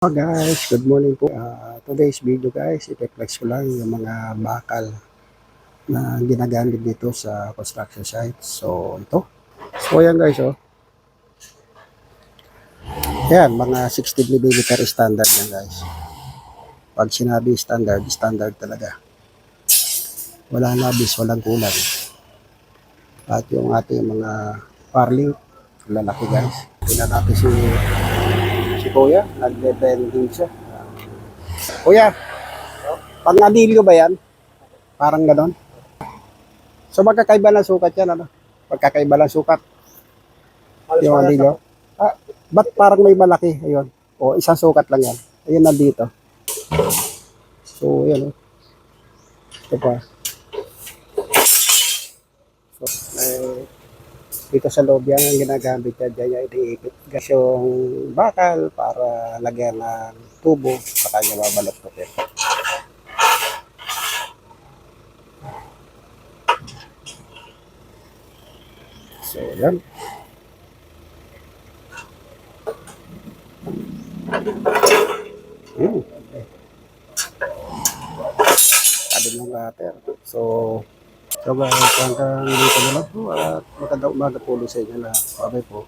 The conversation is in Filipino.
Hello guys, good morning po. Ah, today's video guys, ipeflex ko lang yung mga bakal na ginagamit dito sa construction site. So, ito. So, yan guys, oh. Yan, mga 16 mm standard yan guys. Pag sinabi standard, standard talaga. Wala labis, walang kulang. At yung ating mga parling, lalaki guys. Tingnan natin si si Kuya, nagbe-bending siya. Kuya, pang anilyo ba yan? Parang ganon. So magkakaiba ng sukat yan, ano? Magkakaiba ng sukat. Yung anilyo. Ah, ba't parang may malaki? Ayun. O, isang sukat lang yan. Ayun nandito. So, yan o. Ito pa. So, may dito sa loob yan ang ginagamit niya dyan yung iniipit gas yung bakal para lagyan ng tubo saka niya babalot ko din. So yan. Hmm. Sabi ng water. So, So guys, hanggang dito na lang po at magandang umaga po ulit sa inyo na. Bye po.